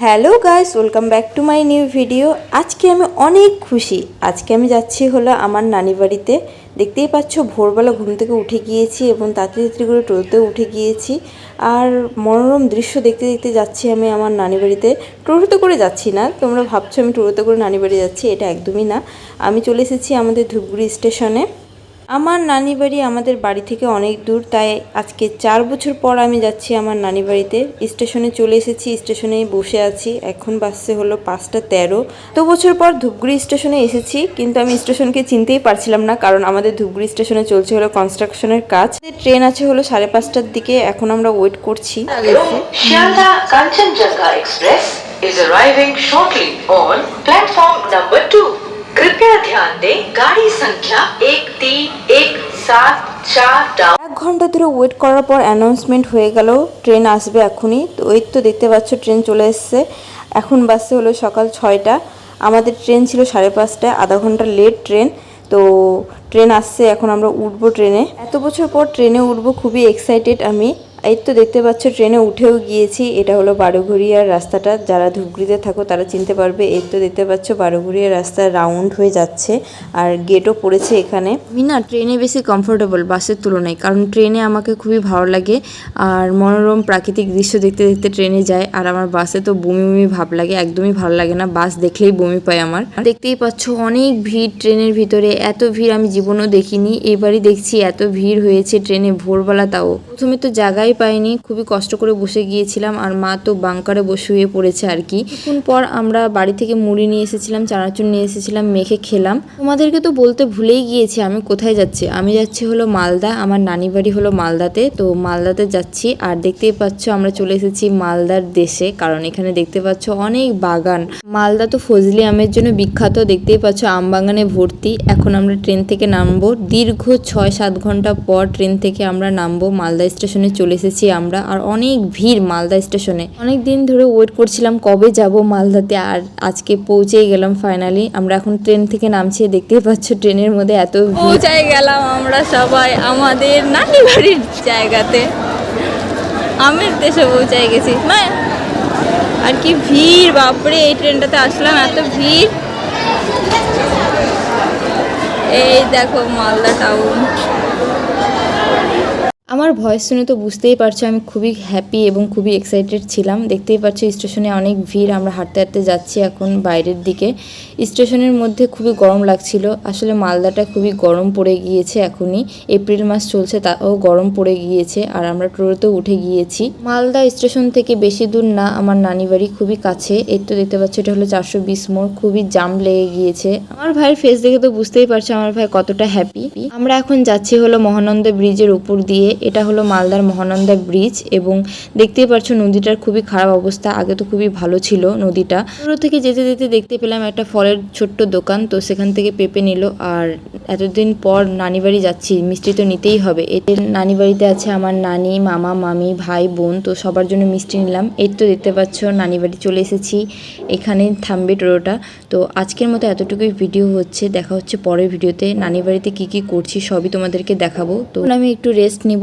Hello guys, welcome back to my new video. আজকে আমি অনেক খুশি। আজকে আমি যাচ্ছি হলো আমার নানি বাড়িতে। দেখতেই পাচ্ছ, ভোরবেলা ঘুম থেকে উঠে গিয়েছি এবং তাড়াতাড়ি করে টোটোতে উঠে গিয়েছি। আর মনোরম দৃশ্য দেখতে দেখতে যাচ্ছি আমি আমার নানি বাড়িতে। টোটোতে করে যাচ্ছি না, তোমরা ভাবছ আমি টোটোতে করে নানি বাড়ি যাচ্ছি, এটা একদমই না। আমি চলে এসেছি আমাদের ধূপগুড়ি স্টেশনে। আমার নানি বাড়ি আমাদের বাড়ি থেকে অনেক দূর, তাই আজকে চার বছর পর আমি যাচ্ছি আমার নানি বাড়িতে স্টেশনে চলে এসেছি, স্টেশনেই বসে আছি। এখন বাসছে হলো পাঁচটা তেরো। তো বছর পর ধূপগুড়ি স্টেশনে এসেছি, কিন্তু আমি স্টেশনকে চিনতেই পারছিলাম না, কারণ আমাদের ধূপগুড়ি স্টেশনে চলছে হলো কনস্ট্রাকশনের কাজ। ট্রেন আছে হলো সাড়ে পাঁচটার দিকে, এখন আমরা ওয়েট করছি। Is arriving shortly on platform number two. कृपया ध्यान दें गाड़ी संख्या एक तीन एक सात चार डाउन এক ঘন্টা ধরে ওয়েট করার পর অ্যানাউন্সমেন্ট হয়ে গেল ট্রেন আসবে এখনই তো ওই তো দেখতে পাচ্ছ ট্রেন চলে এসছে এখন বাসে হলো সকাল ছয়টা আমাদের ট্রেন ছিল সাড়ে পাঁচটায় আধা ঘন্টা লেট ট্রেন তো ট্রেন আসছে এখন আমরা উঠবো ট্রেনে এত বছর পর ট্রেনে উঠবো খুবই এক্সাইটেড আমি এই তো দেখতে পাচ্ছ, ট্রেনে উঠেও গিয়েছি। এটা হলো বারোঘরিয়ার রাস্তাটা। যারা ধূপগুড়িতে থাকো, তারা চিনতে পারবে। এই তো দেখতে পাচ্ছ বারোঘরিয়ার রাস্তা রাউন্ড হয়ে যাচ্ছে। আর গেটও পড়েছে এখানে। আমি না ট্রেনে বেশি কমফোর্টেবল বাসের তুলনায়, কারণ ট্রেনে আমাকে খুবই ভালো লাগে। আর মনোরম প্রাকৃতিক দৃশ্য দেখতে দেখতে ট্রেনে যায়। আর আমার বাসে তো বমি বমি ভাব লাগে, একদমই ভালো লাগে না। বাস দেখলেই বমি পায় আমার। দেখতেই পাচ্ছ, অনেক ভিড় ট্রেনের ভিতরে। এত ভিড় আমি জীবনেও দেখিনি। এবারই দেখছি এত ভিড় হয়েছে ট্রেনে ভোরবেলা তাও। প্রথমে তো জায়গায় পাইনি, খুবই কষ্ট করে বসে গিয়েছিলাম আর মা তো বাংকারে বসে হয়ে পড়েছে আর কি। কিছুক্ষণ পর আমরা বাড়ি থেকে মুড়ি নিয়ে এসেছিলাম, চানাচুর নিয়ে এসেছিলাম, মেখে খেলাম। তোমাদেরকে তো বলতে ভুলেই গিয়েছি আমি কোথায় যাচ্ছি। আমি যাচ্ছি হলো মালদা, আমার নানি বাড়ি হলো মালদাতে। তো মালদাতে যাচ্ছি আর দেখতেই পাচ্ছ আমরা চলে এসেছি মালদার দেশে, কারণ এখানে দেখতে পাচ্ছ অনেক বাগান। মালদা তো ফজলি আমের জন্য বিখ্যাত, দেখতেই পাচ্ছ আম বাগানে ভর্তি। এখন আমরা ট্রেন থেকে নামবো। দীর্ঘ ছয় সাত ঘণ্টা পর ট্রেন থেকে আমরা নামবো, মালদা স্টেশনে চলে এসেছি আমরা আর অনেক ভিড় মালদা স্টেশনে। অনেক দিন ধরে ওয়েট করছিলাম কবে যাব মালদাতে আর আজকে পৌঁছেই গেলাম ফাইনালি আমরা এখন ট্রেন থেকে নামছি, দেখতেই পাচ্ছ ট্রেনের মধ্যে এত পৌঁছায় গেলাম আমরা সবাই আমাদের নানি বাড়ির জায়গাতে। আমের দেশে পৌঁছায় গেছি। মা, আর কি ভিড়, বাপরে, এই ট্রেনটাতে আসলাম, এত ভিড়। এই দেখো মালদা টাউন আমার ভয়েস শুনে তো বুঝতেই পারছ, আমি খুবই হ্যাপি এবং খুবই এক্সাইটেড ছিলাম। দেখতেই পাচ্ছ স্টেশনে অনেক ভিড়, আমরা হাঁটতে হাঁটতে যাচ্ছি এখন বাইরের দিকে। স্টেশনের মধ্যে খুবই গরম লাগছিল, আসলে মালদাটা খুবই গরম পড়ে গিয়েছে এখনই। এপ্রিল মাস চলছে, তাও গরম পড়ে গিয়েছে, আর আমরা টোটোতেও উঠে গিয়েছি। মালদা স্টেশন থেকে বেশি দূর না, আমার নানি বাড়ি খুবই কাছে। এই তো দেখতে পাচ্ছ, এটা হলো চারশো বিশ মোড়, খুবই জাম লেগে গিয়েছে। আমার ভাইয়ের ফেস দেখে তো বুঝতেই পারছ, আমার ভাই কতটা হ্যাপি আমরা এখন যাচ্ছি হলো মহানন্দা ব্রিজের উপর দিয়ে এটা হলো মালদার মহানন্দা ব্রিজ এবং দেখতেই পাচ্ছ নদীটার খুবই খারাপ অবস্থা, আগে তো খুবই ভালো ছিল নদীটা। পুরো থেকে যেতে যেতে দেখতে পেলাম একটা ফলের ছোট্ট দোকান, তো সেখান থেকে পেঁপে নিল। আর এতদিন পর নানি বাড়ি যাচ্ছি, মিষ্টি তো নিতেই হবে। এতে নানি বাড়িতে আছে আমার নানি, মামা, মামি, ভাই, বোন, তো সবার জন্য মিষ্টি নিলাম। এই তো দেখতে পাচ্ছ, নানি বাড়ি চলে এসেছি, এখানে থামবে টোটোটা। তো আজকের মতো এতটুকুই ভিডিও হচ্ছে, দেখা হচ্ছে পরের ভিডিওতে নানি বাড়িতে কী কি করছি সবই তোমাদেরকে দেখাবো। তো আমি একটু রেস্ট নিব।